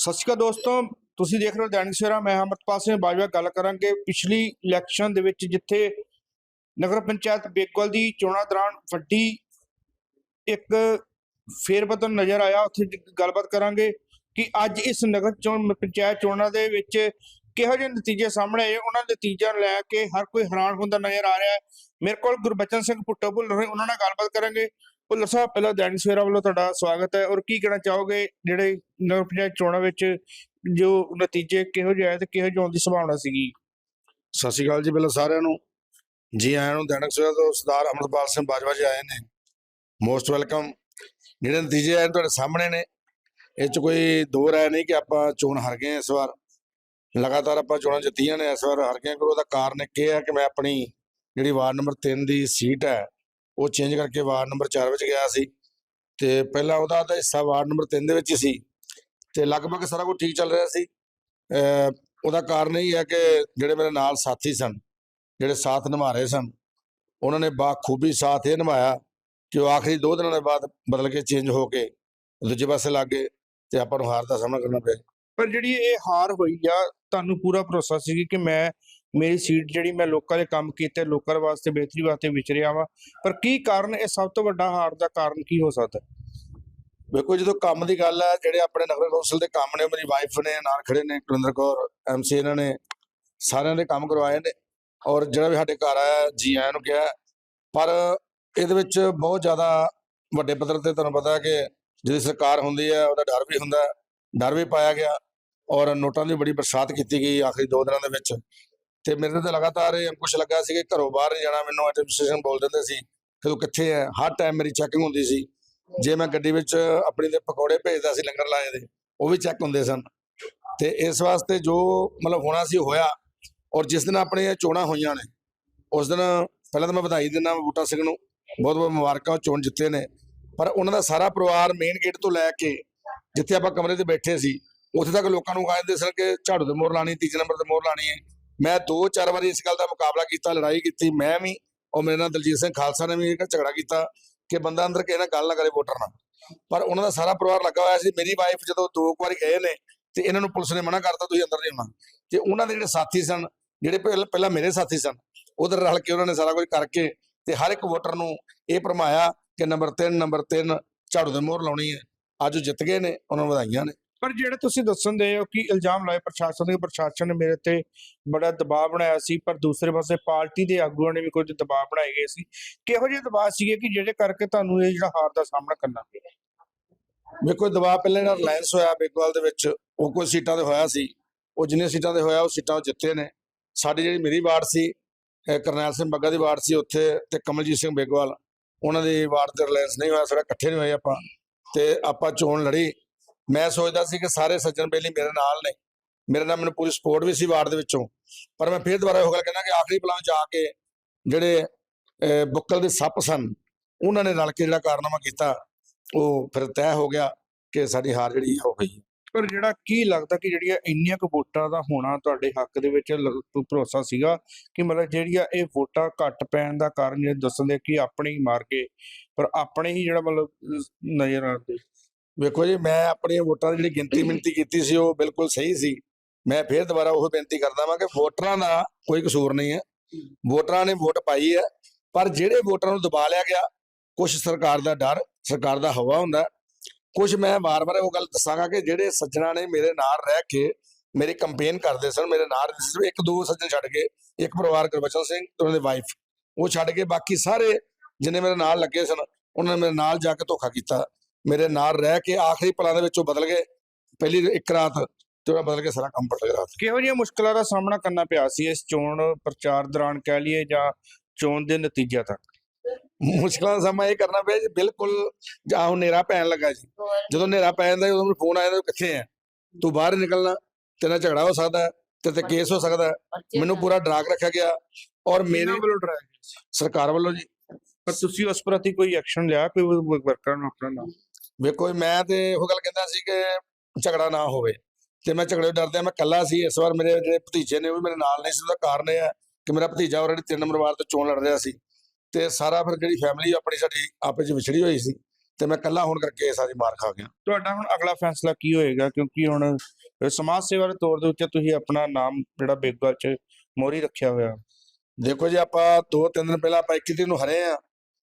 ਸਤਿ ਸ਼੍ਰੀ ਅਕਾਲ ਦੋਸਤੋ, ਤੁਸੀਂ ਦੇਖ ਰਹੇ ਹੋ ਦੈਨਿਕ ਸਵੇਰਾ, ਮੈਂ ਅਮਰਪਾਲ ਸਿੰਘ ਬਾਜਵਾ ਗੱਲ ਕਰਾਂਗੇ ਪਿਛਲੀ ਇਲੈਕਸ਼ਨ ਦੇ ਵਿੱਚ ਜਿੱਥੇ ਨਗਰ ਪੰਚਾਇਤ ਬੇਗਵਾਲ ਦੀ ਚੋਣਾਂ ਦੌਰਾਨ ਵੱਡੀ ਇੱਕ ਫੇਰਬਦਲ ਨਜ਼ਰ ਆਇਆ, ਉੱਥੇ ਗੱਲਬਾਤ ਕਰਾਂਗੇ ਕਿ ਅੱਜ ਇਸ ਨਗਰ ਚੋਣ ਪੰਚਾਇਤ ਚੋਣਾਂ ਦੇ ਵਿੱਚ ਕਿਹੋ ਜਿਹੇ ਨਤੀਜੇ ਸਾਹਮਣੇ ਆਏ, ਉਹਨਾਂ ਦੇ ਨਤੀਜਿਆਂ ਨੂੰ ਲੈ ਕੇ ਹਰ ਕੋਈ ਹੈਰਾਨ ਹੁੰਦਾ ਨਜ਼ਰ ਆ ਰਿਹਾ ਹੈ। ਮੇਰੇ ਕੋਲ ਗੁਰਬਚਨ ਸਿੰਘ ਪੁੱਟੋ ਭੁੱਲਰ ਹੋਏ ਉਹਨਾਂ ਨਾਲ ਗੱਲਬਾਤ ਕਰਾਂਗੇ। ਭੁੱਲਰ ਸਾਹਿਬ ਪਹਿਲਾਂ ਦੈਨਿਕ ਸਵੇਰਾ ਵੱਲੋਂ ਤੁਹਾਡਾ ਸਵਾਗਤ ਹੈ। ਔਰ ਕੀ ਕਹਿਣਾ ਚਾਹੋਗੇ ਜਿਹੜੇ ਨਗਰ ਪੰਚਾਇਤ ਚੋਣਾਂ ਵਿੱਚ ਜੋ ਨਤੀਜੇ ਕਿਹੋ ਜਿਹੇ ਆਏ ਤੇ ਕਿਹੋ ਜਿਹੇ ਆਉਣ ਦੀ ਸੰਭਾਵਨਾ ਸੀਗੀ? ਸਤਿ ਸ਼੍ਰੀ ਅਕਾਲ ਜੀ ਪਹਿਲਾਂ ਸਾਰਿਆਂ ਨੂੰ। ਜੀ ਆਇਆਂ ਨੂੰ ਦੈਨਿਕ ਸਵੇਰਾ ਤੋਂ ਸਰਦਾਰ ਅਮਰਪਾਲ ਸਿੰਘ ਬਾਜਵਾ ਜੀ ਆਏ ਨੇ। ਮੋਸਟ ਵੈਲਕਮ ਜਿਹੜੇ ਨਤੀਜੇ ਆਏ ਤੁਹਾਡੇ ਸਾਹਮਣੇ ਨੇ। ਇਹ ਚ ਕੋਈ ਦੋ ਰਾਏ ਨਹੀਂ ਕਿ ਆਪਾਂ ਚੋਣ ਹਾਰ ਗਏ ਇਸ ਵਾਰ। ਲਗਾਤਾਰ ਆਪਾਂ ਚੋਣਾਂ ਜਿੱਤੀਆਂ ਨੇ, ਇਸ ਵਾਰ ਹਾਰ ਗਏ ਹਾਂ। ਪਰ ਉਹਦਾ ਕਾਰਨ ਇਹ ਹੈ ਕਿ ਮੈਂ ਆਪਣੀ ਜਿਹੜੀ ਵਾਰਡ ਨੰਬਰ 3 ਦੀ ਸੀਟ ਹੈ ਉਹ ਚੇਂਜ ਕਰਕੇ ਵਾਰਡ ਨੰਬਰ 4 ਵਿੱਚ ਗਿਆ ਸੀ ਤੇ ਪਹਿਲਾਂ ਉਹਦਾ ਤਾਂ ਹਿੱਸਾ ਵਾਰਡ ਨੰਬਰ 3 ਦੇ ਵਿੱਚ ਹੀ ਸੀ ਤੇ ਲਗਭਗ ਸਾਰਾ ਕੁਝ ਠੀਕ ਚੱਲ ਰਿਹਾ ਸੀ। ਉਹਦਾ ਕਾਰਨ ਇਹ ਹੈ ਕਿ ਜਿਹੜੇ ਮੇਰੇ ਨਾਲ ਸਾਥੀ ਸਨ, ਜਿਹੜੇ ਸਾਥ ਨਿਭਾ ਰਹੇ ਸਨ, ਉਹਨਾਂ ਨੇ ਬਾਖੂਬੀ ਸਾਥ ਇਹ ਨਿਭਾਇਆ ਕਿ ਉਹ ਆਖਰੀ ਦੋ ਦਿਨਾਂ ਦੇ ਬਾਅਦ ਬਦਲ ਕੇ ਚੇਂਜ ਹੋ ਕੇ ਦੂਜੇ ਪਾਸੇ ਲੱਗ ਗਏ ਤੇ ਆਪਾਂ ਨੂੰ ਹਾਰ ਦਾ ਸਾਹਮਣਾ ਕਰਨਾ ਪਿਆ। ਪਰ ਜਿਹੜੀ ਇਹ ਹਾਰ ਹੋਈ ਆ, ਤੁਹਾਨੂੰ ਪੂਰਾ ਭਰੋਸਾ ਸੀ ਕਿ ਮੈਂ ਮੇਰੀ ਸੀਟ ਜਿਹੜੀ ਮੈਂ ਲੋਕਾਂ ਦੇ ਕੰਮ ਕੀਤੇ, ਲੋਕਾਂ ਵਾਸਤੇ ਬਿਹਤਰੀ ਵਾਸਤੇ ਵਿਚਰਿਆ ਵਾ। ਪਰ ਕੀ ਕਾਰਨ, ਇਹ ਸਭ ਤੋਂ ਵੱਡਾ ਹਾਰ ਦਾ ਕਾਰਨ ਕੀ ਹੋ ਸਕਦਾ? ਵੇਖੋ ਜਦੋਂ ਕੰਮ ਦੀ ਗੱਲ ਹੈ, ਜਿਹੜੇ ਆਪਣੇ ਨਗਰ ਕੌਂਸਲ ਦੇ ਕੰਮ ਨੇ, ਮੇਰੀ ਵਾਈਫ ਨੇ ਨਾਲ ਖੜੇ ਨੇ ਕੁਲਿੰਦਰ ਕੌਰ ਐਮਸੀ ਇਹਨਾਂ ਨੇ, ਸਾਰਿਆਂ ਦੇ ਕੰਮ ਕਰਵਾਏ ਨੇ। ਔਰ ਜਿਹੜਾ ਵੀ ਸਾਡੇ ਘਰ ਆਇਆ, ਜੀ ਆਇਆਂ ਨੂੰ ਕਿਹਾ, ਪਰ ਇਹਦੇ ਵਿੱਚ ਬਹੁਤ ਜ਼ਿਆਦਾ ਵੱਡੇ ਪੱਧਰ ਤੇ ਤੁਹਾਨੂੰ ਪਤਾ ਹੈ ਕਿ ਜਿਹੜੀ ਸਰਕਾਰ ਹੁੰਦੀ ਹੈ, ਉਹਦਾ ਡਰ ਵੀ ਹੁੰਦਾ, ਡਰ ਵੀ ਪਾਇਆ ਗਿਆ। ਔਰ ਨੋਟਾਂ ਦੀ ਬੜੀ ਬਰਸਾਤ ਕੀਤੀ ਗਈ ਆਖਰੀ ਦੋ ਦਿਨਾਂ ਦੇ ਵਿੱਚ। ਤੇ ਮੇਰੇ ਤੇ ਲਗਾਤਾਰ ਇਹ ਅੰਕੁਸ਼ ਲੱਗਾ ਸੀ ਕਿ ਘਰੋਂ ਬਾਹਰ ਨਹੀਂ ਜਾਣਾ, ਮੈਨੂੰ ਐਡਮਿਨਿਸਟ੍ਰੇਸ਼ਨ ਬੋਲ ਦਿੰਦੇ ਸੀ ਕਿ ਤੂੰ ਕਿੱਥੇ ਹੈ? ਹਰ ਟਾਈਮ ਮੇਰੀ ਚੈਕਿੰਗ ਹੁੰਦੀ ਸੀ। ਜੇ ਮੈਂ ਗੱਡੀ ਵਿੱਚ ਆਪਣੀ ਦੇ ਪਕੌੜੇ ਭੇਜਦਾ ਸੀ ਲੰਗਰ ਲਾਏ ਦੇ, ਉਹ ਵੀ ਚੈੱਕ ਹੁੰਦੇ ਸਨ। ਤੇ ਇਸ ਵਾਸਤੇ ਜੋ ਮਤਲਬ ਹੋਣਾ ਸੀ, ਹੋਇਆ। ਔਰ ਜਿਸ ਦਿਨ ਆਪਣੇ ਚੋਣਾਂ ਹੋਈਆਂ ਨੇ, ਉਸ ਦਿਨ ਪਹਿਲਾਂ ਤਾਂ ਮੈਂ ਵਧਾਈ ਦਿੰਦਾ ਬੂਟਾ ਸਿੰਘ ਨੂੰ। ਬਹੁਤ ਬਹੁਤ ਮੁਬਾਰਕਾਂ, ਉਹ ਚੋਣ ਜਿੱਤੇ ਨੇ। ਪਰ ਉਹਨਾਂ ਦਾ ਸਾਰਾ ਪਰਿਵਾਰ ਮੇਨ ਗੇਟ ਤੋਂ ਲੈ ਕੇ ਜਿੱਥੇ ਆਪਾਂ ਕਮਰੇ ਤੇ ਬੈਠੇ ਸੀ, ਉੱਥੇ ਤੱਕ ਲੋਕਾਂ ਨੂੰ ਕਹਿੰਦੇ ਸਨ ਕਿ ਝਾੜੂ ਦੇ ਮੋਰ ਲਾਣੀ ਤੀਜੇ ਨੰਬਰ ਤੇ ਮੋਰ ਲਾਣੀ ਹੈ। ਮੈਂ ਦੋ ਚਾਰ ਵਾਰੀ ਇਸ ਗੱਲ ਦਾ ਮੁਕਾਬਲਾ ਕੀਤਾ, ਲੜਾਈ ਕੀਤੀ, ਮੈਂ ਵੀ ਔਰ ਮੇਰੇ ਨਾਲ ਦਲਜੀਤ ਸਿੰਘ ਖਾਲਸਾ ਨੇ ਵੀ ਇੱਕ ਝਗੜਾ ਕੀਤਾ ਕਿ ਬੰਦਾ ਅੰਦਰ ਕਿਸੇ ਨਾਲ ਗੱਲ ਨਾ ਕਰੇ ਵੋਟਰ ਨਾਲ। ਪਰ ਉਹਨਾਂ ਦਾ ਸਾਰਾ ਪਰਿਵਾਰ ਲੱਗਾ ਹੋਇਆ ਸੀ। ਮੇਰੀ ਵਾਈਫ ਜਦੋਂ ਦੋ ਕੁ ਵਾਰੀ ਗਏ ਨੇ ਤੇ ਇਹਨਾਂ ਨੂੰ ਪੁਲਿਸ ਨੇ ਮਨਾ ਕਰਤਾ, ਤੁਸੀਂ ਅੰਦਰ ਨਹੀਂ ਆਉਣਾ। ਤੇ ਉਹਨਾਂ ਦੇ ਜਿਹੜੇ ਸਾਥੀ ਸਨ, ਜਿਹੜੇ ਪਹਿਲ- ਪਹਿਲਾਂ ਮੇਰੇ ਸਾਥੀ ਸਨ, ਉਧਰ ਰਲ ਕੇ ਉਹਨਾਂ ਨੇ ਸਾਰਾ ਕੁਝ ਕਰਕੇ ਤੇ ਹਰ ਇੱਕ ਵੋਟਰ ਨੂੰ ਇਹ ਭਰਮਾਇਆ ਕਿ ਨੰਬਰ 3 ਨੰਬਰ 3 ਝਾੜੂ ਦੇ ਮੋਹਰ ਲਾਉਣੀ ਹੈ। ਅੱਜ ਉਹ ਜਿੱਤ ਗਏ ਨੇ, ਉਹਨਾਂ ਨੂੰ ਵਧਾਈਆਂ ਨੇ। ਪਰ ਜਿਹੜੇ ਤੁਸੀਂ ਦੱਸਣ ਦੇ ਹੋ ਕਿ ਇਲਜ਼ਾਮ ਲਾਏ ਪ੍ਰਸ਼ਾਸਨ ਦੇ, ਪ੍ਰਸ਼ਾਸਨ ਨੇ ਮੇਰੇ ਤੇ ਬੜਾ ਦਬਾਅ ਬਣਾਇਆ ਸੀ, ਪਰ ਦੂਸਰੇ ਪਾਸੇ ਪਾਰਟੀ ਦੇ ਆਗੂਆਂ ਨੇ ਵੀ ਕੁਝ ਦਬਾਅ ਬਣਾਏ ਗਏ ਸੀ। ਕਿਹੋ ਜਿਹੇ ਦਬਾਅ ਸੀਗੇ ਕਿ ਜਿਹੜੇ ਕਰਕੇ ਤੁਹਾਨੂੰ ਇਹ ਜਿਹੜਾ ਹਾਰ ਦਾ ਸਾਹਮਣਾ ਕਰਨਾ ਪਿਆ? ਵੇਖੋ ਦਬਾਅ ਪਹਿਲੇ ਨਾਲ ਰਿਲਾਇੰਸ ਹੋਇਆ ਬੇਗਵਾਲ ਦੇ ਵਿੱਚ, ਉਹ ਕੋਈ ਸੀਟਾਂ ਤੇ ਹੋਇਆ ਸੀ। ਉਹ ਜਿੰਨੇ ਸੀਟਾਂ ਤੇ ਹੋਇਆ, ਉਹ ਸੀਟਾਂ ਉਹ ਜਿੱਤੇ ਨੇ। ਸਾਡੀ ਜਿਹੜੀ ਮੇਰੀ ਵਾਰਡ ਸੀ ਕਰਨੈਲ ਸਿੰਘ ਬੱਗਾ ਦੀ ਵਾਰਡ ਸੀ ਉੱਥੇ ਤੇ ਕਮਲਜੀਤ ਸਿੰਘ ਬੇਗਵਾਲ ਉਹਨਾਂ ਦੇ ਵਾਰਡ ਤੇ ਰਿਲਾਇੰਸ ਨਹੀਂ ਹੋਇਆ, ਸਾਡਾ ਇਕੱਠੇ ਨਹੀਂ ਹੋਏ ਆਪਾਂ। ਤੇ ਆਪਾਂ ਚੋਣ ਲੜੀ। ਮੈਂ ਸੋਚਦਾ ਸੀ ਕਿ ਸਾਰੇ ਸੱਜਣ ਬੇਲੀ ਮੇਰੇ ਨਾਲ ਨੇ। ਮੇਰੇ ਨਾਲ ਮੈਨੂੰ ਪੂਰੀ ਸਪੋਰਟ ਵੀ ਸੀ ਵਾਰਡ ਦੇ ਵਿੱਚੋਂ। ਪਰ ਮੈਂ ਫਿਰ ਦੁਬਾਰਾ ਉਹ ਗੱਲ ਕਹਿੰਦਾ ਕਿ ਆਖਰੀ ਪਲਾਂ ਚ ਕੇ ਜਿਹੜੇ ਬੁੱਕਲ ਦੇ ਸੱਪ ਸਨ, ਉਹਨਾਂ ਨੇ ਰਲ ਕੇ ਜਿਹੜਾ ਕਾਰਨਾਮਾ ਕੀਤਾ, ਉਹ ਫਿਰ ਤੈਅ ਹੋ ਗਿਆ ਕਿ ਸਾਡੀ ਹਾਰ ਜਿਹੜੀ ਹੋ ਗਈ। ਪਰ ਜਿਹੜਾ ਕੀ ਲੱਗਦਾ ਕਿ ਜਿਹੜੀਆਂ ਇੰਨੀਆਂ ਕੁ ਵੋਟਾਂ ਦਾ ਹੋਣਾ ਤੁਹਾਡੇ ਹੱਕ ਦੇ ਵਿੱਚ ਭਰੋਸਾ ਸੀਗਾ ਕਿ ਮਤਲਬ ਜਿਹੜੀਆਂ ਇਹ ਵੋਟਾਂ ਘੱਟ ਪੈਣ ਦਾ ਕਾਰਨ ਜੇ ਦੱਸਦੇ ਕਿ ਆਪਣੇ ਹੀ ਮਾਰ ਕੇ ਪਰ ਆਪਣੇ ਹੀ ਜਿਹੜਾ ਮਤਲਬ ਨਜ਼ਰ ਆਉਂਦੇ। ਵੇਖੋ ਜੀ, ਮੈਂ ਆਪਣੀਆਂ ਵੋਟਾਂ ਦੀ ਜਿਹੜੀ ਗਿਣਤੀ ਮਿਣਤੀ ਕੀਤੀ ਸੀ, ਉਹ ਬਿਲਕੁਲ ਸਹੀ ਸੀ। ਮੈਂ ਫੇਰ ਦੁਬਾਰਾ ਉਹ ਬੇਨਤੀ ਕਰਦਾ ਵਾਂ ਕਿ ਵੋਟਰਾਂ ਦਾ ਕੋਈ ਕਸੂਰ ਨਹੀਂ ਹੈ। ਵੋਟਰਾਂ ਨੇ ਵੋਟ ਪਾਈ ਹੈ, ਪਰ ਜਿਹੜੇ ਵੋਟਰਾਂ ਨੂੰ ਦਬਾ ਲਿਆ ਗਿਆ ਕੁਝ ਸਰਕਾਰ ਦਾ ਡਰ, ਸਰਕਾਰ ਦਾ ਹਵਾ ਹੁੰਦਾ। ਕੁਝ ਮੈਂ ਵਾਰ-ਵਾਰ ਉਹ ਗੱਲ ਦੱਸਾਂਗਾ ਕਿ ਜਿਹੜੇ ਸੱਜਣਾ ਨੇ ਮੇਰੇ ਨਾਲ ਰਹਿ ਕੇ ਮੇਰੀ ਕੰਪੇਨ ਕਰਦੇ ਸਨ, ਮੇਰੇ ਨਾਲ ਸਿਰਫ ਇੱਕ, ਦੋ ਸੱਜਣ ਛੱਡ ਕੇ, ਇੱਕ ਪਰਿਵਾਰ ਗੁਰਬਚਨ ਸਿੰਘ ਤੇ ਉਹਨਾਂ ਦੀ ਵਾਈਫ ਉਹ ਛੱਡ ਕੇ ਬਾਕੀ ਸਾਰੇ ਜਿੰਨੇ ਮੇਰੇ ਨਾਲ ਲੱਗੇ ਸਨ, ਉਹਨਾਂ ਨੇ ਮੇਰੇ ਨਾਲ ਜਾ ਕੇ ਧੋਖਾ ਕੀਤਾ। ਮੇਰੇ ਨਾਲ ਰਹਿ ਕੇ ਆਖਰੀ ਪਲਾਂ ਦੇ ਵਿੱਚ ਉਹ ਬਦਲ ਗਏ ਪਹਿਲੀ ਇੱਕ ਰਾਤ ਤੇ ਉਹਨਾਂ ਬਦਲ ਕੇ ਸਾਰਾ ਕੰਮ ਪਲਟ ਗਿਆ ਕਿਹੋ ਜਿਹੀਆਂ ਮੁਸ਼ਕਲਾਂ ਦਾ ਸਾਹਮਣਾ ਕਰਨਾ ਪਿਆ ਸੀ ਇਸ ਚੋਣ ਪ੍ਰਚਾਰ ਦੌਰਾਨ ਕਹਿ ਲਈਏ ਜਾਂ ਚੋਣ ਦੇ ਨਤੀਜਿਆਂ ਤੱਕ ਮੁਸ਼ਕਲਾਂ ਦਾ ਸਮਾਂ ਇਹ ਕਰਨਾ ਪਿਆ ਜੀ ਬਿਲਕੁਲ ਜਾਂ ਹੁਣ ਹਨੇਰਾ ਪੈਣ ਲੱਗਾ ਜੀ ਜਦੋਂ ਹਨੇਰਾ ਪੈ ਜਾਂਦਾ ਉਦੋਂ ਮੈਨੂੰ ਫੋਨ ਆ ਜਾਂਦਾ ਵੀ ਕਿੱਥੇ ਆ ਤੂੰ ਬਾਹਰ ਨਿਕਲਣਾ ਤੇਰੇ ਨਾਲ ਝਗੜਾ ਹੋ ਸਕਦਾ ਹੈ, ਤੇ ਤੇ ਕੇਸ ਹੋ ਸਕਦਾ ਹੈ। ਮੈਨੂੰ ਪੂਰਾ ਡਰਾ ਕੇ ਰੱਖਿਆ ਗਿਆ ਔਰ ਮੇਰੇ ਇਹਨਾਂ ਵੱਲੋਂ ਡਰਾਇਆ ਗਿਆ ਸੀ। ਸਰਕਾਰ ਵੱਲੋਂ ਜੀ ਪਰ ਤੁਸੀਂ ਉਸ ਪ੍ਰਤੀ ਕੋਈ ਐਕਸ਼ਨ ਲਿਆ ਕੋਈ ਵਰਕਰਾਂ ਨੂੰ ਆਪਣਾ ਨਾਲ ਵੇਖੋ ਮੈਂ ਤੇ ਉਹ ਗੱਲ ਕਹਿੰਦਾ ਸੀ ਕਿ ਝਗੜਾ ਨਾ ਹੋਵੇ। ਤੇ ਮੈਂ ਝਗੜੇ ਤੋਂ ਡਰਦਿਆਂ ਮੈਂ ਕੱਲਾ ਸੀ ਇਸ ਵਾਰ ਮੇਰੇ ਜਿਹੜੇ ਭਤੀਜੇ ਨੇ ਉਹ ਵੀ ਮੇਰੇ ਨਾਲ ਨਹੀਂ ਸੀ ਉਹਦਾ ਕਾਰਨ ਇਹ ਹੈ ਕਿ ਮੇਰਾ ਭਤੀਜਾ ਆਲਰੇਡੀ ਤਿੰਨ ਨੰਬਰ ਵਾਰ ਤੋਂ ਚੋਣ ਲੜ ਰਿਹਾ ਸੀ। ਤੇ ਸਾਰਾ ਫਿਰ ਜਿਹੜੀ ਫੈਮਿਲੀ ਆਪਣੀ ਸਾਡੀ ਆਪਸ ਵਿੱਚ ਵਿਛੜੀ ਹੋਈ ਸੀ ਤੇ ਮੈਂ ਇਕੱਲਾ ਹੋਣ ਕਰਕੇ ਸਾਰੀ ਮਾਰ ਖਾ ਗਿਆ। ਤੁਹਾਡਾ ਹੁਣ ਅਗਲਾ ਫੈਸਲਾ ਕੀ ਹੋਏਗਾ? ਕਿਉਂਕਿ ਹੁਣ ਸਮਾਜ ਸੇਵਾ ਦੇ ਤੌਰ ਦੇ ਉੱਤੇ ਤੁਸੀਂ ਆਪਣਾ ਨਾਮ ਜਿਹੜਾ ਬੇਗਵਾਲ ਚ ਮੋਰੀ ਰੱਖਿਆ ਹੋਇਆ। ਦੇਖੋ ਜੀ ਆਪਾਂ ਦੋ ਤਿੰਨ ਦਿਨ ਪਹਿਲਾਂ ਆਪਾਂ 21 ਤਰੀਕ ਨੂੰ ਹਰੇ ਆ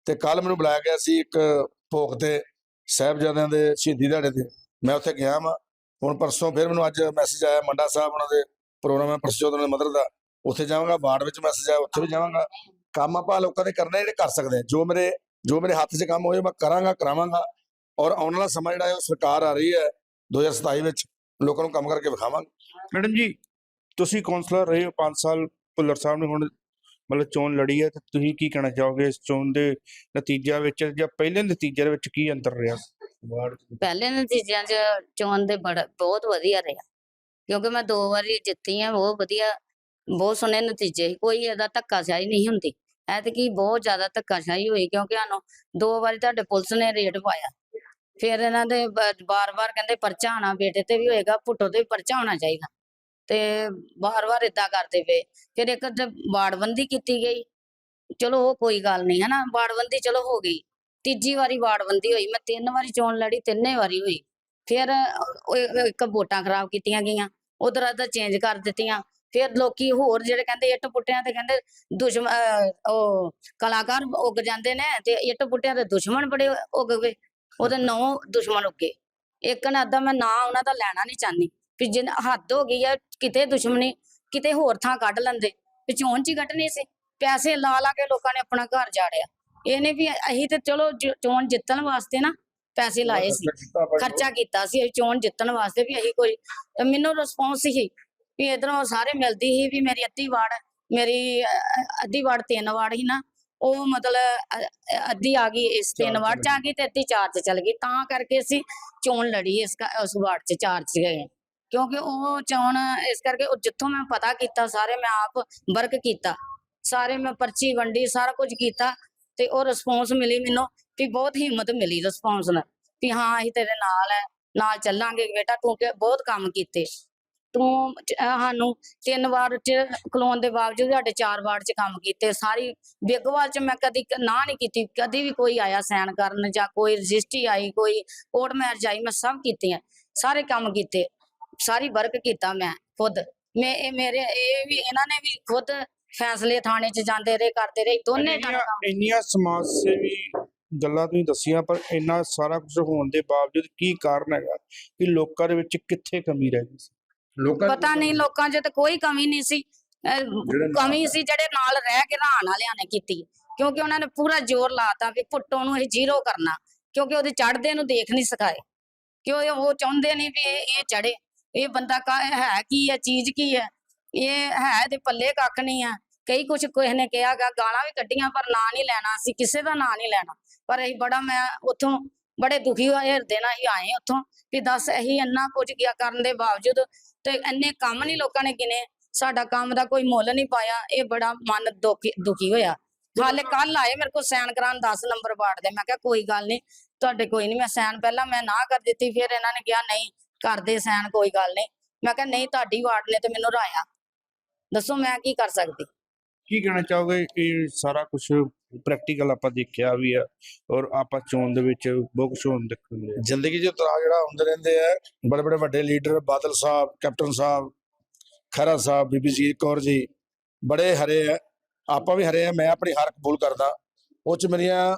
ਤੇ ਕੱਲ ਮੈਨੂੰ ਬੁਲਾਇਆ ਗਿਆ ਸੀ ਇੱਕ ਭੋਗ ਤੇ। ਸਾਹਿਬਜ਼ਾਦਿਆਂ ਦੇ ਸ਼ਹੀਦੀ ਦਿਹਾੜੇ ਤੇ ਮੈਂ ਉੱਥੇ ਗਿਆ ਵਾਂ। ਹੁਣ ਪਰਸੋਂ ਫਿਰ ਮੈਨੂੰ ਅੱਜ ਮੈਸੇਜ ਆਇਆ ਮੰਡਾ ਸਾਹਿਬ ਉਹਨਾਂ ਦੇ ਪ੍ਰੋਗਰਾਮ ਹੈ ਪਰਸੋਂ ਉਹਨਾਂ ਮਦਰ ਦਾ। ਉੱਥੇ ਜਾਵਾਂਗਾ, ਵਾਰਡ ਵਿੱਚ ਮੈਸੇਜ ਆਇਆ, ਉੱਥੇ ਵੀ ਜਾਵਾਂਗਾ। ਕੰਮ ਆਪਾਂ ਲੋਕਾਂ ਦੇ ਕਰਨੇ ਜਿਹੜੇ ਕਰ ਸਕਦੇ ਹਾਂ। ਜੋ ਮੇਰੇ ਜੋ ਮੇਰੇ ਹੱਥ 'ਚ ਕੰਮ ਹੋਏ ਮੈਂ ਕਰਾਂਗਾ, ਕਰਾਵਾਂਗਾ। ਔਰ ਆਉਣ ਵਾਲਾ ਸਮਾਂ ਜਿਹੜਾ ਹੈ, ਉਹ ਸਰਕਾਰ ਆ ਰਹੀ ਹੈ 2027 ਵਿੱਚ। ਲੋਕਾਂ ਨੂੰ ਕੰਮ ਕਰਕੇ ਵਿਖਾਵਾਂਗੇ। ਮੈਡਮ ਜੀ, ਤੁਸੀਂ ਕਾਉਂਸਲਰ ਰਹੇ ਹੋ 5 ਸਾਲ ਭੁੱਲਰ ਸਾਹਿਬ ਨੇ, ਹੁਣ ਮਤਲਬ ਚੋਣ ਲੜੀ ਹੈ ਤੇ ਤੁਸੀਂ ਕੀ ਕਹਿਣਾ ਚਾਹੋਗੇ ਇਸ ਚੋਣ ਦੇ ਨਤੀਜਿਆਂ ਵਿੱਚ ਜਾਂ ਪਹਿਲੇ ਨਤੀਜੇ ਦੇ ਵਿੱਚ ਕੀ ਅੰਤਰ ਰਿਹਾ? ਵਾਰਡ? ਪਹਿਲੇ ਨਤੀਜਿਆਂ 'ਚ ਚੋਣ ਦੇ ਬੜਾ ਬਹੁਤ ਵਧੀਆ ਰਿਹਾ। ਕਿਉਂਕਿ ਮੈਂ ਦੋ ਵਾਰੀ ਜਿੱਤੀ ਆ ਬਹੁਤ ਵਧੀਆ ਬਹੁਤ ਸੋਹਣੇ ਨਤੀਜੇ ਸੀ। ਕੋਈ ਇਹਦਾ ਧੱਕਾਸ਼ਾਹੀ ਨਹੀਂ ਹੁੰਦੀ। ਐਤਕੀ ਬਹੁਤ ਜ਼ਿਆਦਾ ਧੱਕਾਸ਼ਾਹੀ ਹੋਈ ਕਿਉਂਕਿ ਸਾਨੂੰ ਦੋ ਵਾਰੀ ਤੁਹਾਡੇ ਪੁਲਿਸ ਨੇ ਰੇਡ ਪਾਇਆ। ਫਿਰ ਇਹਨਾਂ ਦੇ ਬਾਰ-ਬਾਰ ਕਹਿੰਦੇ ਪਰਚਾ ਆਣਾ ਬੇਟੇ ਤੇ ਵੀ ਹੋਏਗਾ ਪੁੱਟੋ ਤੇ ਵੀ ਪਰਚਾ ਹੋਣਾ ਚਾਹੀਦਾ। ਤੇ ਬਾਰ-ਬਾਰ ਇਦਾਂ ਕਰਦੇ ਪਏ। ਫਿਰ ਇੱਕ ਤੇ ਵਾਰਡਬੰਦੀ ਕੀਤੀ ਗਈ। ਚਲੋ ਉਹ ਕੋਈ ਗੱਲ ਨਹੀਂ, ਹਨਾ? ਵਾਰਡਬੰਦੀ ਚਲੋ ਹੋ ਗਈ। ਤੀਜੀ ਵਾਰੀ ਵਾਰਡਬੰਦੀ ਹੋਈ, ਮੈਂ ਤਿੰਨ ਵਾਰੀ ਚੋਣ ਲੜੀ, ਤਿੰਨੇ ਵਾਰੀ ਹੋਈ। ਫਿਰ ਉਹ ਇੱਕ- ਵੋਟਾਂ ਖਰਾਬ ਕੀਤੀਆਂ ਗਈਆਂ, ਉਧਰ ਅਦਾ ਚੇਂਜ ਕਰ ਦਿੱਤੀਆਂ। ਫਿਰ ਲੋਕੀ ਹੋਰ ਜਿਹੜੇ ਕਹਿੰਦੇ ਇੱਟ ਪੁੱਟਿਆਂ ਤੇ ਕਹਿੰਦੇ ਦੁਸ਼ਮਣ ਉਹ ਕਲਾਕਾਰ ਉੱਗ ਜਾਂਦੇ ਨੇ ਤੇ ਇੱਟ ਪੁੱਟਿਆਂ ਦੇ ਦੁਸ਼ਮਣ ਬੜੇ ਉੱਗ ਗਏ। ਉਹਦੇ ਨੌ ਦੁਸ਼ਮਣ ਉੱਗੇ। ਇੱਕ ਨਾ ਅੱਧਾ ਮੈਂ ਨਾਂ ਉਹਨਾਂ ਦਾ ਲੈਣਾ ਨਹੀਂ ਚਾਹੁੰਦੀ। ਵੀ ਜਿਨ ਹੱਦ ਹੋ ਗਈ ਆ ਕਿਤੇ ਦੁਸ਼ਮਣੀ ਕਿਤੇ ਹੋਰ ਥਾਂ ਕੱਢ ਲੈਂਦੇ। ਚੋਣ ਚ ਹੀ ਕੱਢਣੀ ਸੀ। ਪੈਸੇ ਲਾ ਲਾ ਕੇ ਲੋਕਾਂ ਨੇ ਆਪਣਾ ਘਰ ਜਾੜਿਆ। ਇਹਨੇ ਵੀ ਅਸੀਂ ਤੇ ਚਲੋ ਚੋਣ ਜਿੱਤਣ ਵਾਸਤੇ ਨਾ ਪੈਸੇ ਲਾਏ ਸੀ। ਖਰਚਾ ਕੀਤਾ ਸੀ। ਚੋਣ ਜਿੱਤਣ ਵਾਸਤੇ ਵੀ ਅਸੀਂ ਕੋਈ ਮੈਨੂੰ ਰਿਸਪੌਂਸ ਸੀ ਵੀ ਇਧਰੋਂ ਸਾਰੇ ਮਿਲਦੀ ਸੀ ਵੀ ਮੇਰੀ ਅੱਧੀ ਵਾਰਡ ਮੇਰੀ ਅੱਧੀ ਵਾਰਡ ਤਿੰਨ ਵਾਰਡ ਸੀ ਨਾ। ਉਹ ਮਤਲਬ ਅੱਧੀ ਆ ਗਈ ਇਸ ਤਿੰਨ ਚਾਰ ਚ ਵਾਰਡ ਚ ਆ ਗਈ ਤੇ ਅੱਧੀ ਚਾਰ ਚ ਚਲ ਗਈ। ਤਾਂ ਕਰਕੇ ਅਸੀਂ ਚੋਣ ਲੜੀ ਇਸ ਉਸ ਵਾਰਡ ਚ ਚਾਰ ਚ ਗਏ। ਕਿਉਂਕਿ ਉਹ ਚੋਣ ਇਸ ਕਰਕੇ ਉਹ ਜਿੱਥੋਂ ਮੈਂ ਪਤਾ ਕੀਤਾ, ਸਾਰੇ ਮੈਂ ਆਪ ਵਰਕ ਕੀਤਾ। ਸਾਰੇ ਮੈਂ ਪਰਚੀ ਵੰਡੀ, ਸਾਰਾ ਕੁਝ ਕੀਤਾ ਤੇ ਉਹ ਰਿਸਪੌਂਸ ਮਿਲੀ ਮੈਨੂੰ ਵੀ ਬਹੁਤ ਹਿੰਮਤ ਮਿਲੀ ਰਿਸਪੌਂਸ ਨਾਲ ਵੀ ਹਾਂ, ਅਸੀਂ ਤੇਰੇ ਨਾਲ ਹੈ ਨਾਲ ਚੱਲਾਂਗੇ ਬੇਟਾ, ਤੂੰ ਕਿ ਬਹੁਤ ਕੰਮ ਕੀਤੇ। ਤੂੰ ਸਾਨੂੰ ਤਿੰਨ ਵਾਰ ਚ ਖਲੋਣ ਦੇ ਬਾਵਜੂਦ ਸਾਡੇ ਚਾਰ ਵਾਰ ਚ ਕੰਮ ਕੀਤੇ। ਸਾਰੀ ਬਿੱਗਵਾਲ ਚ ਮੈਂ ਕਦੀ ਨਾ ਨਹੀਂ ਕੀਤੀ, ਕਦੀ ਵੀ ਕੋਈ ਆਇਆ ਸਾਈਨ ਕਰਨ ਜਾਂ ਕੋਈ ਰਜਿਸਟਰੀ ਆਈ, ਕੋਈ ਕੋਰਟ ਮੈਰਿਜ ਆਈ, ਮੈਂ ਸਭ ਕੀਤੀਆਂ, ਸਾਰੇ ਕੰਮ ਕੀਤੇ। ਸਾਰੀ ਵਰਕ ਕੀਤਾ ਮੈਂ ਖੁਦ। ਮੈਂ ਇਹ ਮੇਰੇ ਇਹ ਵੀ ਇਹਨਾਂ ਨੇ ਵੀ ਖੁਦ ਫੈਸਲੇ ਥਾਣੇ ਚ ਜਾਂਦੇ ਰਹੇ ਕਰਦੇ ਰਹੇ ਦੋਨੇ ਇੰਨੀਆਂ ਕੰਮ ਇੰਨੀਆਂ ਸਮਾਜ ਸੇਵੀ ਗੱਲਾਂ ਤੁਸੀਂ ਦੱਸੀਆਂ ਪਰ ਇੰਨਾ ਸਾਰਾ ਕੁਝ ਹੋਣ ਦੇ ਬਾਵਜੂਦ ਕੀ ਕਾਰਨ ਹੈਗਾ ਕਿ ਲੋਕਾਂ ਦੇ ਵਿੱਚ ਕਿੱਥੇ ਕਮੀ ਰਹਿ ਗਈ ਸੀ? ਲੋਕਾਂ ਨੂੰ ਪਤਾ ਨਹੀਂ ਲੋਕਾਂ 'ਚ ਤਾਂ ਕੋਈ ਕਮੀ ਨਹੀਂ ਸੀ। ਅਹ ਜਿਹੜੇ ਨਾਲ ਕਮੀ ਸੀ ਜਿਹੜੇ ਨਾਲ ਰਹਿ ਕੇ ਰਾਣ ਵਾਲਿਆਂ ਨੇ ਕੀਤੀ। ਕਿਉਂਕਿ ਉਹਨਾਂ ਨੇ ਪੂਰਾ ਜ਼ੋਰ ਲਾਤਾ ਵੀ ਪੁੱਟੋ ਨੂੰ ਇਹ ਜ਼ੀਰੋ ਕਰਨਾ ਕਿਉਂਕਿ ਉਹਦੇ ਚੜਦੇ ਨੂੰ ਦੇਖ ਨਹੀਂ ਸਕਾਏ। ਕਿਉਂ ਉਹ ਚਾਹੁੰਦੇ ਨਹੀਂ ਵੀ ਇਹ ਇਹ ਚੜੇ ਇਹ ਬੰਦਾ ਕਾ ਹੈ ਕੀ ਹੈ, ਚੀਜ਼ ਕੀ ਹੈ? ਇਹ ਹੈ ਤੇ ਪੱਲੇ ਕੱਖ ਨਹੀਂ ਆ ਕਈ ਕੁਛ ਕਿਸੇ ਨੇ ਕਿਹਾ ਗਾਲਾਂ ਵੀ ਕੱਢੀਆਂ, ਪਰ ਨਾਂ ਨਹੀਂ ਲੈਣਾ ਅਸੀਂ, ਕਿਸੇ ਦਾ ਨਾਂ ਨਹੀਂ ਲੈਣਾ। ਪਰ ਅਸੀਂ ਬੜਾ, ਮੈਂ ਉੱਥੋਂ ਬੜੇ ਦੁਖੀ ਹੋਏ, ਹਿਰਦੇ ਨਾਲ ਹੀ ਆਏ ਉੱਥੋਂ ਵੀ ਦੱਸ ਅਸੀਂ ਇੰਨਾ ਕੁਝ ਗਿਆ ਕਰਨ ਦੇ ਬਾਵਜੂਦ ਤੇ ਇੰਨੇ ਕੰਮ ਨਹੀਂ ਲੋਕਾਂ ਨੇ ਗਿਣੇ। ਸਾਡਾ ਕੰਮ ਦਾ ਕੋਈ ਮੁੱਲ ਨਹੀਂ ਪਾਇਆ। ਇਹ ਬੜਾ ਮਨ ਦੁਖੀ ਦੁਖੀ ਹੋਇਆ। ਹਾਲੇ ਕੱਲ ਆਏ ਮੇਰੇ ਕੋਲ ਸਾਈਨ ਕਰਾਉਣ 10 ਨੰਬਰ ਵਾਰਡ ਦੇ। ਮੈਂ ਕਿਹਾ ਕੋਈ ਗੱਲ ਨਹੀਂ, ਤੁਹਾਡੇ ਕੋਈ ਨਹੀਂ, ਮੈਂ ਸਾਈਨ ਪਹਿਲਾਂ ਮੈਂ ਨਾ ਕਰ ਦਿੱਤੀ, ਫਿਰ ਇਹਨਾਂ ਨੇ ਕਿਹਾ ਨਹੀਂ ਕਰਦੇ ਸਾਈਨ ਕੋਈ ਗੱਲ ਨਹੀਂ। ਮੈਂ ਕਿਹਾ ਨਹੀਂ ਤੁਹਾਡੀ ਵਾਰਡ ਨੇ ਤੇ ਮੈਨੂੰ ਰਾਇਆ ਦੱਸੋ ਮੈਂ ਕੀ ਕਰ ਸਕਦੀ? ਕੀ ਕਹਿਣਾ ਚਾਹੋਗੇ? ਇਹ ਸਾਰਾ ਕੁਝ ਪ੍ਰੈਕਟੀਕਲ ਆਪਾਂ ਦੇਖਿਆ ਵੀ ਆ ਔਰ ਆਪਾਂ ਚੋਣ ਦੇ ਵਿੱਚ ਬਹੁਤ ਕੁਝ ਹੋਣ ਦੇਖਣ ਨੂੰ ਜ਼ਿੰਦਗੀ 'ਚ ਉਤਰਾਅ ਜਿਹੜਾ ਹੁੰਦੇ ਰਹਿੰਦੇ ਆ ਬੜੇ ਬੜੇ ਵੱਡੇ ਲੀਡਰ ਬਾਦਲ ਸਾਹਿਬ ਕੈਪਟਨ ਸਾਹਿਬ ਖਹਿਰਾ ਸਾਹਿਬ ਬੀਬੀ ਜੀਤ ਕੌਰ ਜੀ ਬੜੇ ਹਰੇ ਆ। ਆਪਾਂ ਵੀ ਹਰੇ ਆ ਮੈਂ ਆਪਣੀ ਹਾਰ ਕਬੂਲ ਕਰਦਾ। ਉਹ ਚ ਮੇਰੀਆਂ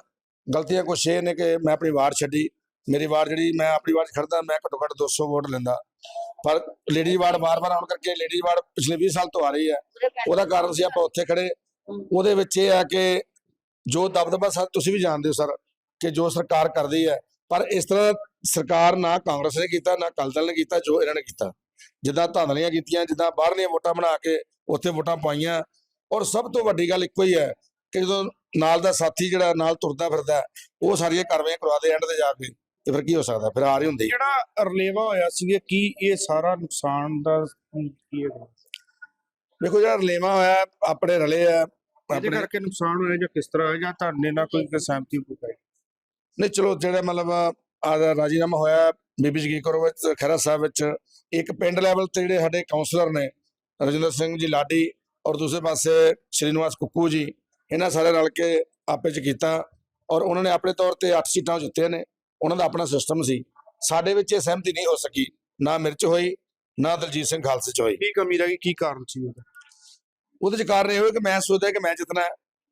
ਗਲਤੀਆਂ ਕੁਛ ਇਹ ਨੇ ਕਿ ਮੈਂ ਆਪਣੀ ਵਾਰ ਛੱਡੀ। ਮੇਰੀ ਵਾਰ ਜਿਹੜੀ ਮੈਂ ਆਪਣੀ ਵਾਰ 'ਚ ਖੜਦਾ ਮੈਂ ਘੱਟੋ ਘੱਟ 200 ਵੋਟ ਲੈਂਦਾ। ਪਰ ਲੇਡੀ ਵਾਰਡ ਵਾਰ-ਵਾਰ ਆਉਣ ਕਰਕੇ ਲੇਡੀ ਵਾਰਡ ਪਿਛਲੇ 20 ਸਾਲ ਤੋਂ ਆ ਰਹੀ ਹੈ। ਉਹਦਾ ਕਾਰਨ ਸੀ ਆਪਾਂ ਉੱਥੇ ਖੜੇ ਉਹਦੇ ਵਿੱਚ ਇਹ ਹੈ ਕਿ ਜੋ ਦਬਦਬਾ ਸਰ, ਤੁਸੀਂ ਵੀ ਜਾਣਦੇ ਹੋ ਸਰ ਕਿ ਜੋ ਸਰਕਾਰ ਕਰਦੀ ਹੈ, ਪਰ ਇਸ ਤਰ੍ਹਾਂ ਸਰਕਾਰ ਨਾ ਕਾਂਗਰਸ ਨੇ ਕੀਤਾ, ਨਾ ਅਕਾਲੀ ਦਲ ਨੇ ਕੀਤਾ, ਜੋ ਇਹਨਾਂ ਨੇ ਕੀਤਾ। ਜਿੱਦਾਂ ਧਾਂਦਲੀਆਂ ਕੀਤੀਆਂ, ਜਿੱਦਾਂ ਬਾਹਰਲੀਆਂ ਵੋਟਾਂ ਬਣਾ ਕੇ ਉੱਥੇ ਵੋਟਾਂ ਪਾਈਆਂ। ਔਰ ਸਭ ਤੋਂ ਵੱਡੀ ਗੱਲ ਇੱਕੋ ਹੀ ਹੈ ਕਿ ਜਦੋਂ ਨਾਲ ਦਾ ਸਾਥੀ ਜਿਹੜਾ ਨਾਲ ਤੁਰਦਾ ਫਿਰਦਾ, ਉਹ ਸਾਰੀਆਂ ਕਾਰਵਾਈਆਂ ਕਰਵਾ ਦੇ ਐਂਡ ਤੇ ਜਾ ਕੇ। ਤੇ ਫਿਰ ਕੀ ਹੋ ਸਕਦਾ? ਫਿਰ ਹਾਰ ਹੀ ਹੁੰਦੀ। ਜਿਹੜਾ ਰਲੇਵਾ ਹੋਇਆ ਸੀ ਕੀ ਇਹ ਸਾਰਾ ਨੁਕਸਾਨ ਦਾ ਕੀ ਹੈ ਦੇਖੋ ਜਿਹੜਾ ਰਲੇਵਾ ਹੋਇਆ ਆਪਣੇ ਰਲੇ ਆ ਆਪਣੇ ਕਰਕੇ ਨੁਕਸਾਨ ਹੋਇਆ ਜਾਂ ਕਿਸ ਤਰ੍ਹਾਂ ਹੋਇਆ ਜਾਂ ਤੁਹਾਡੇ ਨਾਲ ਕੋਈ ਸਹਿਮਤੀ ਹੋਈ ਨਹੀਂ ਚਲੋ ਜਿਹੜੇ ਮਤਲਬ ਆ ਰਾਜੀਨਾਮਾ ਹੋਇਆ ਬੀਬੀ ਜਗੀਰ ਕੌਰ ਵਿੱਚ ਖਹਿਰਾ ਸਾਹਿਬ ਵਿੱਚ ਇੱਕ ਪਿੰਡ ਲੈਵਲ ਤੇ ਜਿਹੜੇ ਸਾਡੇ ਕਾਉਂਸਲਰ ਨੇ ਰਜਿੰਦਰ ਸਿੰਘ ਜੀ ਲਾਡੀ ਔਰ ਦੂਸਰੇ ਪਾਸੇ ਸ਼੍ਰੀਨਿਵਾਸ ਕੁੱਕੂ ਜੀ ਇਹਨਾਂ ਸਾਰੇ ਰਲ ਕੇ ਆਪੇ ਚ ਕੀਤਾ ਔਰ ਉਹਨਾਂ ਨੇ ਆਪਣੇ ਤੌਰ ਤੇ 8 ਸੀਟਾਂ ਜਿੱਤੀਆਂ ਨੇ। ਉਹਨਾਂ ਦਾ ਆਪਣਾ ਸਿਸਟਮ ਸੀ। ਸਾਡੇ ਵਿੱਚ ਇਹ ਸਹਿਮਤੀ ਨਹੀਂ ਹੋ ਸਕੀ। ਨਾ ਮਿਰਚ ਹੋਈ ਨਾ ਦਲਜੀਤ ਸਿੰਘ ਖਾਲਸੇ ਚ ਹੋਈ। ਕੀ ਕਮੀ ਰਹੀ ਕੀ ਕਾਰਨ ਸੀ ਉਹਦਾ? ਉਹਦੇ ਚ ਕਾਰਨ ਇਹ ਹੋਇਆ ਕਿ ਮੈਂ ਸੋਚਦਾ ਕਿ ਮੈਂ ਜਿੱਤਣਾ ਹੈ,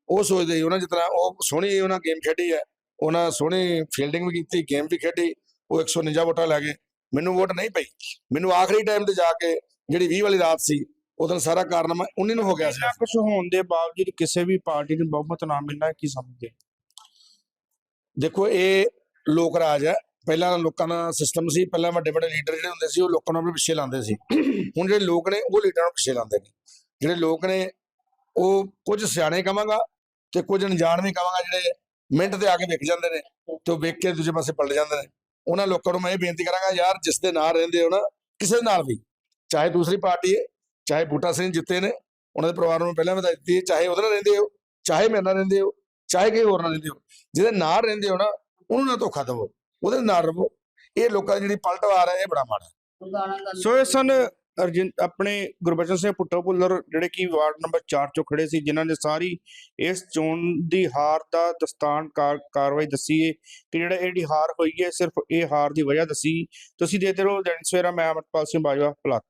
ਉਹ ਸੋਚਦੇ ਸੀ ਉਹਨਾਂ ਜਿੱਤਣਾ ਉਹ ਸੋਹਣੀ ਉਹਨਾਂ ਗੇਮ ਖੇਡੀ ਹੈ। ਉਹਨਾਂ ਸੋਹਣੀ ਫੀਲਡਿੰਗ ਵੀ ਕੀਤੀ ਗੇਮ ਵੀ ਖੇਡੀ। ਉਹ 149 ਵੋਟਾਂ ਲੈ ਗਏ। ਮੈਨੂੰ ਵੋਟ ਨਹੀਂ ਪਈ। ਮੈਨੂੰ ਆਖਰੀ ਟਾਈਮ ਤੇ ਜਾ ਕੇ ਜਿਹੜੀ 20 ਵਾਲੀ ਰਾਤ ਸੀ ਉਦੋਂ ਸਾਰਾ ਕਾਰਨਾਮਾ 19 ਨੂੰ ਹੋ ਗਿਆ ਸੀ। ਕੁਝ ਹੋਣ ਦੇ ਬਾਵਜੂਦ ਕਿਸੇ ਵੀ ਪਾਰਟੀ ਨੂੰ ਬਹੁਮਤ ਨਾ ਮਿਲਣਾ ਕੀ ਸਮਝਦੇ? ਦੇਖੋ ਇਹ ਲੋਕ ਰਾਜ ਹੈ। ਪਹਿਲਾਂ ਲੋਕਾਂ ਦਾ ਸਿਸਟਮ ਸੀ। ਪਹਿਲਾਂ ਵੱਡੇ ਵੱਡੇ ਲੀਡਰ ਜਿਹੜੇ ਹੁੰਦੇ ਸੀ, ਉਹ ਲੋਕਾਂ ਨੂੰ ਆਪਣੇ ਪਿੱਛੇ ਲਾਉਂਦੇ ਸੀ। ਹੁਣ ਜਿਹੜੇ ਲੋਕ ਨੇ, ਉਹ ਲੀਡਰਾਂ ਨੂੰ ਪਿੱਛੇ ਲਾਉਂਦੇ ਨੇ। ਜਿਹੜੇ ਲੋਕ ਨੇ, ਉਹ ਕੁਝ ਸਿਆਣੇ ਕਵਾਂਗਾ ਤੇ ਕੁਝ ਅਣਜਾਣ ਵੀ ਕਵਾਂਗਾ, ਜਿਹੜੇ ਮਿੰਟ ਤੇ ਆ ਕੇ ਵਿਕ ਜਾਂਦੇ ਨੇ ਤੇ ਉਹ ਵੇਖ ਕੇ ਦੂਜੇ ਪਾਸੇ ਪਲਟ ਜਾਂਦੇ ਨੇ। ਉਹਨਾਂ ਲੋਕਾਂ ਨੂੰ ਮੈਂ ਇਹ ਬੇਨਤੀ ਕਰਾਂਗਾ, ਯਾਰ ਜਿਸ ਦੇ ਨਾਲ ਰਹਿੰਦੇ ਹੋ ਨਾ, ਕਿਸੇ ਦੇ ਨਾਲ ਵੀ, ਚਾਹੇ ਦੂਸਰੀ ਪਾਰਟੀ ਹੈ, ਚਾਹੇ ਬੂਟਾ ਸਿੰਘ ਜਿੱਤੇ ਨੇ, ਉਹਨਾਂ ਦੇ ਪਰਿਵਾਰ ਨੂੰ ਪਹਿਲਾਂ ਵਧਾਈ ਦਿੱਤੀ ਚਾਹੇ ਉਹਦੇ ਨਾਲ ਰਹਿੰਦੇ ਹੋ, ਚਾਹੇ ਮੇਰੇ ਨਾਲ ਰਹਿੰਦੇ ਹੋ, ਚਾਹੇ ਕਿਸੇ ਹੋਰ ਨਾਲ ਰਹਿੰਦੇ ਹੋ। ਜਿਹਦੇ ਨਾਲ ਰਹਿੰਦੇ ਹੋ ਨਾ ਉਹਨੂੰ ਨਾ ਧੋਖਾ ਦੇਵੋ ਉਹਦੇ ਨਾਲ ਰਹੋ। ਇਹ ਲੋਕਾਂ ਦੀ ਜਿਹੜੀ ਪਲਟਵਾਰ ਹੈ ਇਹ ਬੜਾ ਮਾੜਾ। ਸੋ ਇਹ ਸਨ ਅਰਜਨ ਆਪਣੇ ਗੁਰਬਚਨ ਸਿੰਘ ਪੁੱਟੋ ਪੁੱਲਰ ਜਿਹੜੇ ਕਿ ਵਾਰਡ ਨੰਬਰ 4 ਚੋਂ ਖੜੇ ਸੀ ਜਿਨ੍ਹਾਂ ਨੇ ਸਾਰੀ ਇਸ ਚੋਣ ਦੀ ਹਾਰ ਦਾ ਦਸਤਾਨ ਕਾਰ- ਕਾਰਵਾਈ ਦੱਸੀ ਹੈ ਕਿ ਜਿਹੜਾ ਇਹ ਜਿਹੜੀ ਹਾਰ ਹੋਈ ਹੈ ਸਿਰਫ ਇਹ ਹਾਰ ਦੀ ਵਜ੍ਹਾ ਦੱਸੀ। ਤੁਸੀਂ ਦੇਖਦੇ ਰਹੋ ਦੈਨਿਕ ਸਵੇਰਾ ਮੈਂ ਅਮਰਪਾਲ ਸਿੰਘ ਬਾਜਵਾ ਪਲੱਤ